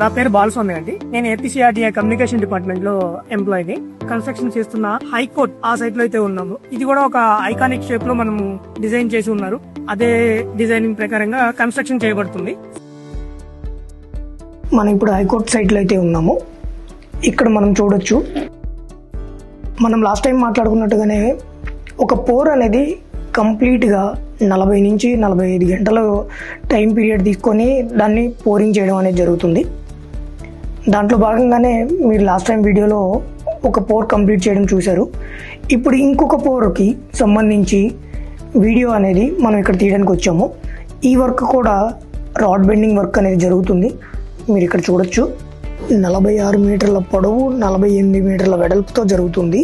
నా పేరు బాలస్వామి అండి. నేను ఏపీసీఆర్టీఐ కమ్యూనికేషన్ డిపార్ట్మెంట్లో ఎంప్లాయీని కన్స్ట్రక్షన్ చేస్తున్న హైకోర్ట్ ఆ సైట్లో అయితే ఉన్నాము. ఇది కూడా ఒక ఐకానిక్ షేప్లో మనము డిజైన్ చేసి ఉన్నారు. అదే డిజైనింగ్ ప్రకారంగా కన్స్ట్రక్షన్ చేయబడుతుంది. మనం ఇప్పుడు హైకోర్టు సైట్లో అయితే ఉన్నాము. ఇక్కడ మనం చూడొచ్చు. మనం లాస్ట్ టైం మాట్లాడుకున్నట్టుగానే ఒక పోర్ అనేది కంప్లీట్గా నలభై నుంచి నలభై ఐదు గంటల టైం పీరియడ్ తీసుకొని దాన్ని పోరింగ్ చేయడం అనేది జరుగుతుంది. దాంట్లో భాగంగానే మీరు లాస్ట్ టైం వీడియోలో ఒక పోర్ కంప్లీట్ చేయడం చూశారు. ఇప్పుడు ఇంకొక పోర్కి సంబంధించి వీడియో అనేది మనం ఇక్కడ తీయడానికి వచ్చాము. ఈ వర్క్ కూడా రాడ్ బెండింగ్ వర్క్ అనేది జరుగుతుంది. మీరు ఇక్కడ చూడొచ్చు. నలభై ఆరు మీటర్ల పొడవు నలభై ఎనిమిది మీటర్ల వెడల్పుతో జరుగుతుంది.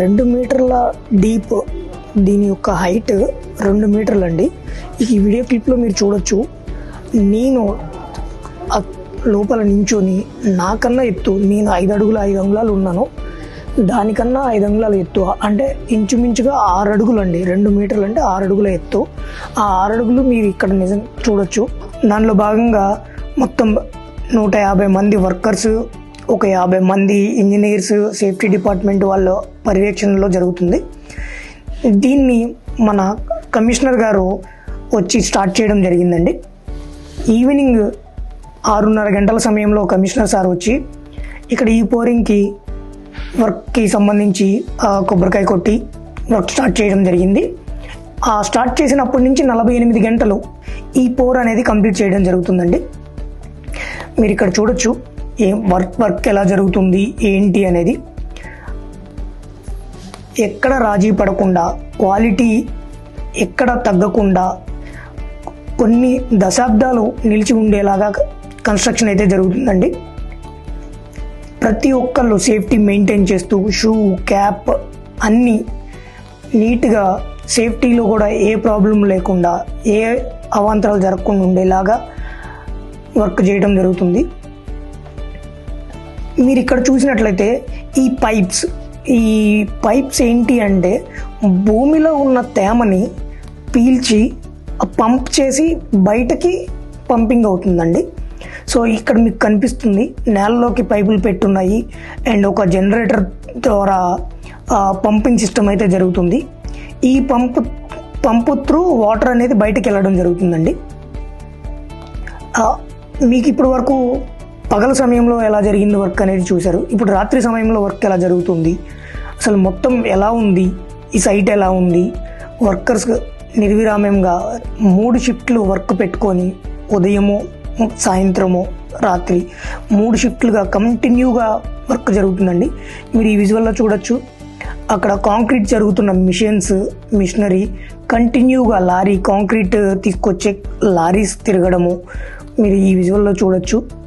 రెండు మీటర్ల డీప్ దీని యొక్క హైట్ రెండు మీటర్లు అండి ఈ వీడియో క్లిప్లో మీరు చూడొచ్చు. నేను లోపల నించుని నాకన్నా ఎత్తు నేను ఐదు అడుగుల ఐదు అంగుళాలు ఉన్నాను. దానికన్నా ఐదు అంగుళాలు ఎత్తు అంటే ఇంచుమించుగా ఆరు అడుగులు అండి రెండు మీటర్లు అంటే ఆరు అడుగుల ఎత్తు. ఆ ఆరు అడుగులు మీరు ఇక్కడ నిజం చూడొచ్చు. దానిలో భాగంగా మొత్తం నూట యాభై మంది వర్కర్స్ ఒక యాభై మంది ఇంజనీర్స్ సేఫ్టీ డిపార్ట్మెంట్ వాళ్ళ పర్యవేక్షణలో జరుగుతుంది. దీన్ని మన కమిషనర్ గారు వచ్చి స్టార్ట్ చేయడం జరిగిందండి. ఈవినింగ్ ఆరున్నర గంటల సమయంలో కమిషనర్ సార్ వచ్చి ఇక్కడ ఈ పోరింగ్కి వర్క్కి సంబంధించి కొబ్బరికాయ కొట్టి వర్క్ స్టార్ట్ చేయడం జరిగింది. ఆ స్టార్ట్ చేసినప్పటి నుంచి నలభై ఎనిమిది గంటలు ఈ పోర్ అనేది కంప్లీట్ చేయడం జరుగుతుందండి. మీరు ఇక్కడ చూడొచ్చు ఏం వర్క్ వర్క్ ఎలా జరుగుతుంది ఏంటి అనేది. ఎక్కడ రాజీ పడకుండా క్వాలిటీ ఎక్కడ తగ్గకుండా కొన్ని దశాబ్దాలు నిలిచి ఉండేలాగా కన్స్ట్రక్షన్ అయితే జరుగుతుందండి. ప్రతి ఒక్కళ్ళు సేఫ్టీ మెయింటైన్ చేస్తూ షూ క్యాప్ అన్నీ నీట్గా సేఫ్టీలో కూడా ఏ ప్రాబ్లం లేకుండా ఏ అవాంతరాలు జరగకుండా ఉండేలాగా వర్క్ చేయడం జరుగుతుంది. మీరు ఇక్కడ చూసినట్లయితే ఈ పైప్స్ ఈ పైప్స్ ఏంటి అంటే భూమిలో ఉన్న తేమని పీల్చి పంప్ చేసి బయటకి పంపింగ్ అవుతుందండి. సో ఇక్కడ మీకు కనిపిస్తుంది నేలలోకి పైపులు పెట్టున్నాయి. అండ్ ఒక జనరేటర్ ద్వారా పంపింగ్ సిస్టమ్ అయితే జరుగుతుంది. ఈ పంపు పంపు త్రూ వాటర్ అనేది బయటకు వెళ్ళడం జరుగుతుందండి. మీకు ఇప్పటి వరకు పగల సమయంలో ఎలా జరిగింది వర్క్ అనేది చూశారు. ఇప్పుడు రాత్రి సమయంలో వర్క్ ఎలా జరుగుతుంది? అసలు మొత్తం ఎలా ఉంది? ఈ సైట్ ఎలా ఉంది? వర్కర్స్ నిర్విరామ్యంగా మూడు షిఫ్ట్లు వర్క్ పెట్టుకొని ఉదయము సాయంత్రము రాత్రి మూడు షిఫ్ట్లుగా కంటిన్యూగా వర్క్ జరుగుతుందండి. మీరు ఈ విజువల్లో చూడొచ్చు. అక్కడ కాంక్రీట్ జరుగుతున్న మిషన్స్ మిషనరీ కంటిన్యూగా లారీ కాంక్రీట్ తీసుకొచ్చే లారీస్ తిరగడము మీరు ఈ విజువల్లో చూడొచ్చు.